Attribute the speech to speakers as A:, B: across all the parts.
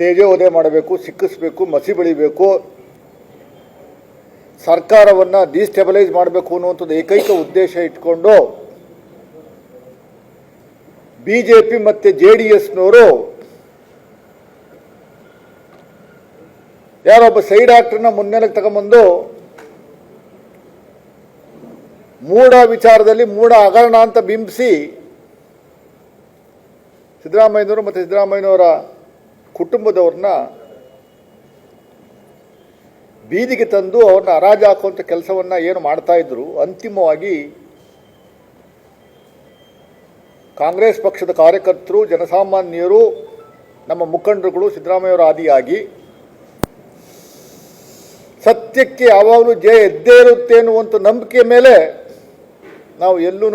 A: ತೇಜೋವಧೆ ಮಾಡಬೇಕು, ಸಿಕ್ಕಿಸ್ಬೇಕು, ಮಸಿ ಬೆಳಿಬೇಕು. ಸರ್ಕಾರವನ್ನು ಡಿಸ್ಟೆಬಲೈಸ್ ಮಾಡಬೇಕು ಅನ್ನುವಂಥದ್ದು ಏಕೈಕ ಉದ್ದೇಶ ಇಟ್ಕೊಂಡು ಬಿ ಜೆ ಪಿ ಮತ್ತು ಜೆ ಡಿ ಎಸ್ನವರು ಯಾರೊಬ್ಬ ಸೈಡ್ ಆಕ್ಟರ್ನ ಮುನ್ನೆಲೆಗೆ ತಗೊಂಬಂದು ಮೂಢ ವಿಚಾರದಲ್ಲಿ ಮೂಢ ಹಗರಣ ಅಂತ ಬಿಂಬಿಸಿ ಸಿದ್ದರಾಮಯ್ಯನವರು ಮತ್ತು ಸಿದ್ದರಾಮಯ್ಯನವರ ಕುಟುಂಬದವ್ರನ್ನ ಬೀದಿಗೆ ತಂದು ಅವ್ರನ್ನ ಹರಾಜು ಹಾಕುವಂಥ ಕೆಲಸವನ್ನು ಏನು ಮಾಡ್ತಾ ಇದ್ರು, ಅಂತಿಮವಾಗಿ ಕಾಂಗ್ರೆಸ್ ಪಕ್ಷದ ಕಾರ್ಯಕರ್ತರು, ಜನಸಾಮಾನ್ಯರು, ನಮ್ಮ ಮುಖಂಡರುಗಳು ಸಿದ್ದರಾಮಯ್ಯವರ ಆದಿಯಾಗಿ, ಸತ್ಯಕ್ಕೆ ಯಾವಾಗಲೂ ಜಯ ಎದ್ದೇ ಇರುತ್ತೆ ಅನ್ನುವಂಥ ನಂಬಿಕೆ ಮೇಲೆ ನಾವು ಎಲ್ಲೂ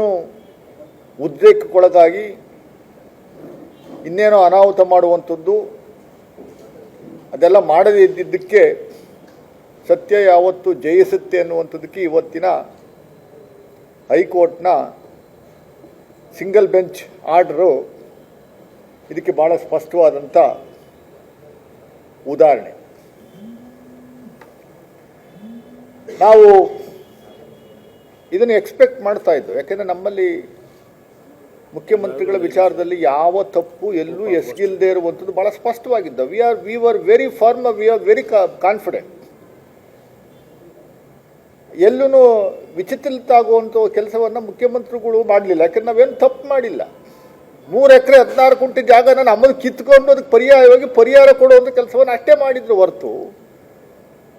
A: ಉದ್ರೇಕಕ್ಕೊಳಗಾಗಿ ಇನ್ನೇನೋ ಅನಾಹುತ ಮಾಡುವಂಥದ್ದು ಅದೆಲ್ಲ ಮಾಡದೇ ಇದ್ದಿದ್ದಕ್ಕೆ ಸತ್ಯ ಯಾವತ್ತು ಜಯಿಸುತ್ತೆ ಅನ್ನುವಂಥದ್ದಕ್ಕೆ ಇವತ್ತಿನ ಹೈಕೋರ್ಟ್ನ ಸಿಂಗಲ್ ಬೆಂಚ್ ಆರ್ಡರು ಇದಕ್ಕೆ ಭಾಳ ಸ್ಪಷ್ಟವಾದಂಥ ಉದಾಹರಣೆ. ನಾವು ಇದನ್ನು ಎಕ್ಸ್ಪೆಕ್ಟ್ ಮಾಡ್ತಾ ಇದ್ದು ಯಾಕೆಂದರೆ ನಮ್ಮಲ್ಲಿ ಮುಖ್ಯಮಂತ್ರಿಗಳ ವಿಚಾರದಲ್ಲಿ ಯಾವ ತಪ್ಪು ಎಲ್ಲೂ ಎಸಗಿಲ್ಲದೆ ಇರುವಂಥದ್ದು ಭಾಳ ಸ್ಪಷ್ಟವಾಗಿದ್ದ. We are we were very firm we are very confident ಎಲ್ಲೂ ವಿಚಿತ್ರಿತ ಆಗುವಂಥ ಕೆಲಸವನ್ನು ಮುಖ್ಯಮಂತ್ರಿಗಳು ಮಾಡಲಿಲ್ಲ. ಯಾಕಂದ್ರೆ ನಾವೇನು ತಪ್ಪು ಮಾಡಿಲ್ಲ. ಮೂರು ಎಕರೆ ಹದಿನಾರು ಕುಂಟೆ ಜಾಗನ ನಮ್ಮದು ಕಿತ್ಕೊಂಡು ಅದಕ್ಕೆ ಪರ್ಯಾಯವಾಗಿ ಪರಿಹಾರ ಕೊಡುವಂಥ ಕೆಲಸವನ್ನು ಅಷ್ಟೇ ಮಾಡಿದ್ರು ಹೊರತು.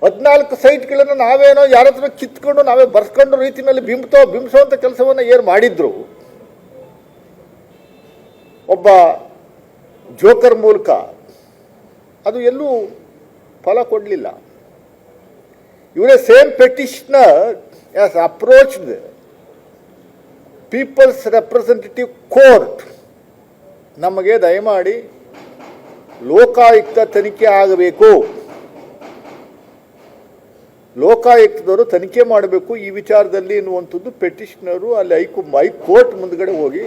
A: ಹದಿನಾಲ್ಕು ಸೈಟ್ಗಳನ್ನು ನಾವೇನೋ ಯಾರ ಹತ್ರ ಕಿತ್ಕೊಂಡು ನಾವೇ ಬರ್ಸ್ಕೊಂಡು ರೀತಿಯಲ್ಲಿ ಬಿಂಬಿಸೋ ಬಿಂಬಿಸೋವಂಥ ಕೆಲಸವನ್ನು ಏನು ಮಾಡಿದ್ರು? ಒಬ್ಬ ಜೋಕರ್ ಮೂಲಕ ಅದು ಎಲ್ಲೂ ಫಲ ಕೊಡಲಿಲ್ಲ. ಇವರೇ same petitioner as approached people's representative court ನಮಗೆ ದಯಮಾಡಿ ಲೋಕಾಯುಕ್ತ ತನಿಖೆ ಆಗಬೇಕು. ಲೋಕಾಯುಕ್ತದವರು ತನಿಖೆ ಮಾಡಬೇಕು ಈ ವಿಚಾರದಲ್ಲಿ ಎನ್ನುವಂಥದ್ದು ಪೆಟಿಷನರು ಅಲ್ಲಿ ಹೈಕೋ, ಹೈಕೋರ್ಟ್ ಮುಂದ್ಗಡೆ ಹೋಗಿ